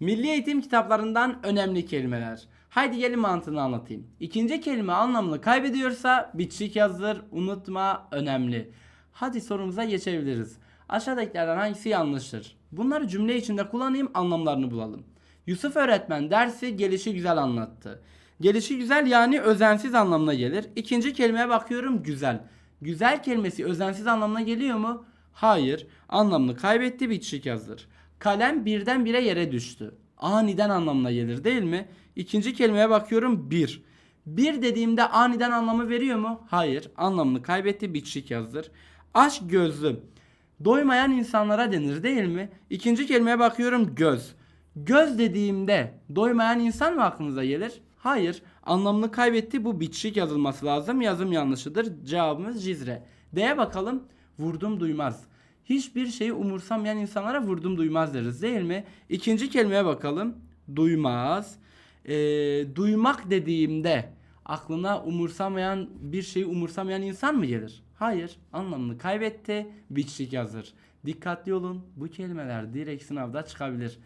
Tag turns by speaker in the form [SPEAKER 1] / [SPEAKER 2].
[SPEAKER 1] Milli eğitim kitaplarından önemli kelimeler. Haydi gelin mantığını anlatayım. İkinci kelime anlamını kaybediyorsa bitişik yazılır, unutma, önemli. Hadi sorumuza geçebiliriz. Aşağıdakilerden hangisi yanlıştır? Bunları cümle içinde kullanayım, anlamlarını bulalım. Yusuf öğretmen dersi gelişi güzel anlattı. Gelişi güzel yani özensiz anlamına gelir. İkinci kelimeye bakıyorum güzel. Güzel kelimesi özensiz anlamına geliyor mu? Hayır. Anlamını kaybetti bitişik yazılır. Kalem birdenbire yere düştü. Aniden anlamına gelir değil mi? İkinci kelimeye bakıyorum bir. Bir dediğimde aniden anlamı veriyor mu? Hayır. Anlamını kaybetti bitişik yazılır. Aşk gözlü. Doymayan insanlara denir değil mi? İkinci kelimeye bakıyorum göz. Göz dediğimde doymayan insan mı aklınıza gelir? Hayır. Anlamını kaybetti. Bu bitişik yazılması lazım. Yazım yanlışıdır. Cevabımız Cizre. D'ye bakalım. Vurdum duymaz. Hiçbir şeyi umursamayan insanlara vurdum duymaz deriz değil mi? İkinci kelimeye bakalım. Duymaz. Ee, duymak dediğimde aklına umursamayan bir şeyi umursamayan insan mı gelir? Hayır. Anlamını kaybetti. Bitişik yazır. Dikkatli olun. Bu kelimeler direkt sınavda çıkabilir.